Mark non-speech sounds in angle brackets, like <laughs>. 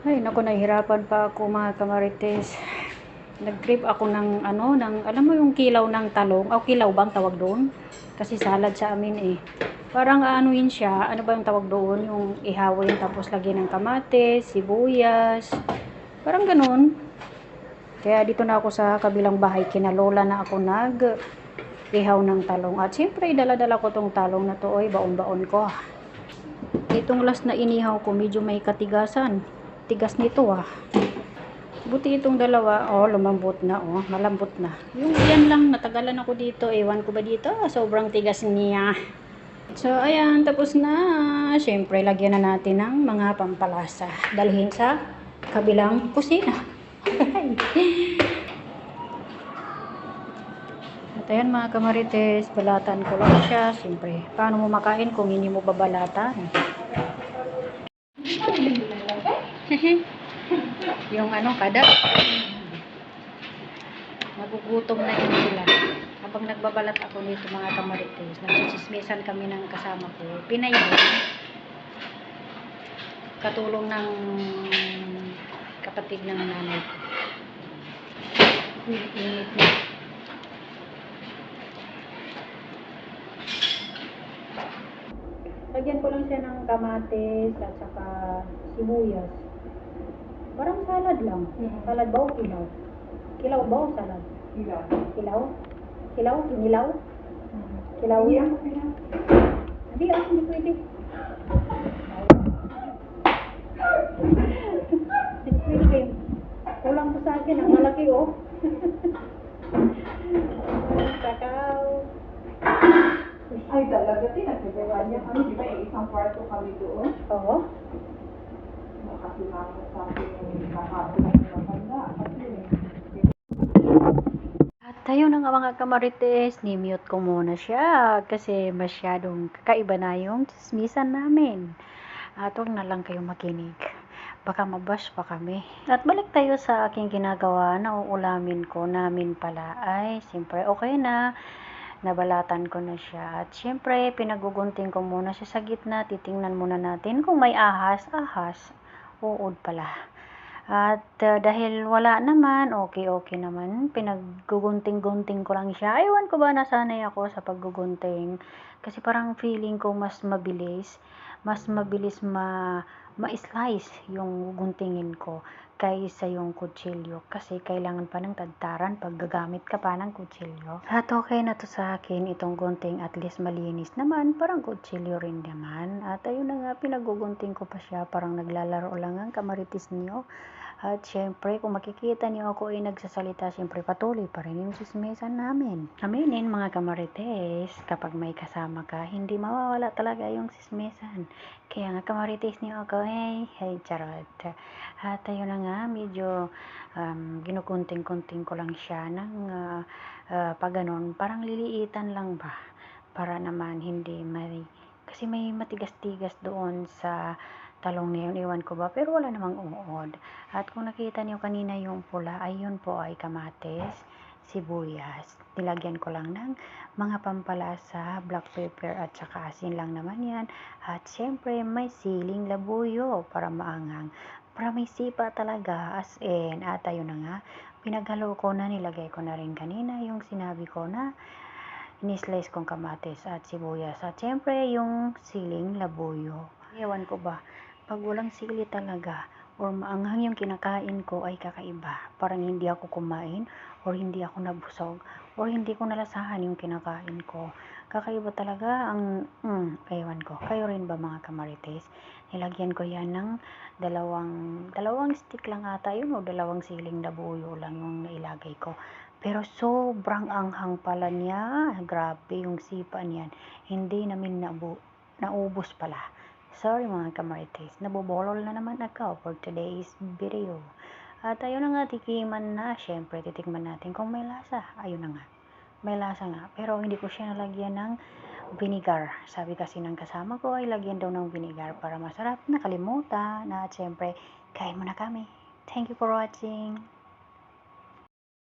Ay, naku, nahihirapan pa ako mga kamarites. Nag-grip ako ng ano, ng, alam mo yung kilaw ng talong? O, kilaw bang tawag doon? Kasi salad sa amin eh. Parang aanuhin siya, ano ba yung tawag doon? Yung ihawin tapos lagyan ng kamates, sibuyas. Parang ganun. Kaya dito na ako sa kabilang bahay, kinalola na ako nag ihaw ng talong. At siyempre, dala-dala ko tong talong na to, oy, baon-baon ko. Itong last na inihaw ko, medyo may katigasan. Tigas nito ah. Buti itong dalawa, oh, lumambot na, oh, malambot na. Yung iyan lang, natagalan ako dito, ewan ko ba dito, ah, sobrang tigas niya. So, ayan, tapos na. Siyempre, lagyan na natin ng mga pampalasa. Dalhin sa kabilang kusina. <laughs> At ayan mga kamarites, balatan ko lang siya. Siyempre, paano mo makain kung hindi mo babalatan? <laughs> yung ano, kada. Nagugutom na yun sila. Habang nagbabalat ako nito mga kamarites, nagsisismisan kami ng kasama ko. Pinayon. Katulong ng kapatid ng nanay ko. Init na. Lagyan ko lang siya ng kamatis at saka sibuyas. Parang salad lang. Salad ba o kilaw? Kilaw ba o salad? Ilan? Kilaw? Kilaw? Kinilaw? Kilaw Hindi yan? Hindi ah, hindi pwede. Pwede. Kulang pa sa akin, ang malaki oh. Kakao. Ay, talaga din. Nagkagawa niya kami. Di ba, eh, isang kwarto kami doon. Oo. Tayo na nga mga kamarites, ni-mute ko muna siya kasi masyadong kakaiba na yung chismisan namin. At huwag na lang kayo makinig. Baka mabash pa kami. At balik tayo sa aking ginagawa na uulamin ko namin pala ay siyempre okay na. Nabalatan ko na siya. At siyempre, pinagugunting ko muna siya sa gitna. Titingnan muna natin kung may ahas. Ahas. Uod pala. At uh, dahil wala naman, okay-okay naman. Pinaggugunting-gunting ko lang siya. Ewan ko ba nasanay ako sa paggugunting. Kasi parang feeling ko mas mabilis. Mas mabilis ma ma-slice yung guntingin ko kaysa yung kutsilyo. Kasi kailangan pa ng tadtaran pag gagamit ka pa ng kutsilyo. At okay na to sa akin itong gunting at least malinis naman. Parang kutsilyo rin naman. At ayun na nga, pinagugunting ko pa siya. Parang naglalaro lang ang kamaritis niyo. At syempre, kung makikita niyo ako ay nagsasalita, syempre patuloy pa rin yung sismesan namin. Aminin mga kamarites, kapag may kasama ka, hindi mawawala talaga yung sismesan. Kaya nga kamarites niyo ako, hey, hey, charot. At ayun na nga, medyo um, ginukunting-kunting ko lang siya ng uh, uh, pag ganun, parang liliitan lang ba? Para naman hindi may, kasi may matigas-tigas doon sa talong na yun, iwan ko ba, pero wala namang uod. At kung nakita niyo kanina yung pula, ay yun po ay kamates, sibuyas. Nilagyan ko lang ng mga pampalasa, black pepper at saka asin lang naman yan. At syempre may siling labuyo para maangang. Para may sipa talaga as in. At ayun na nga, pinaghalo ko na, nilagay ko na rin kanina yung sinabi ko na inislice kong kamates at sibuyas. At syempre yung siling labuyo. Ewan ko ba, pag walang sili talaga or maanghang yung kinakain ko ay kakaiba. Parang hindi ako kumain or hindi ako nabusog or hindi ko nalasahan yung kinakain ko. Kakaiba talaga ang, mm, ewan ko. Kayo rin ba mga kamarites? Nilagyan ko yan ng dalawang, dalawang stick lang ata yun o dalawang siling labuyo lang yung nailagay ko. Pero sobrang anghang pala niya. Grabe yung sipa niyan. Hindi namin nabu naubos pala. Sorry mga kamarites, nabobolol na naman ako for today's video. At ayun na nga, tikiman na. Siyempre, titikman natin kung may lasa. Ayun na nga. May lasa nga. Pero hindi ko siya nalagyan ng vinegar. Sabi kasi ng kasama ko ay lagyan daw ng vinegar para masarap. Nakalimutan. Na at siyempre, kain muna kami. Thank you for watching.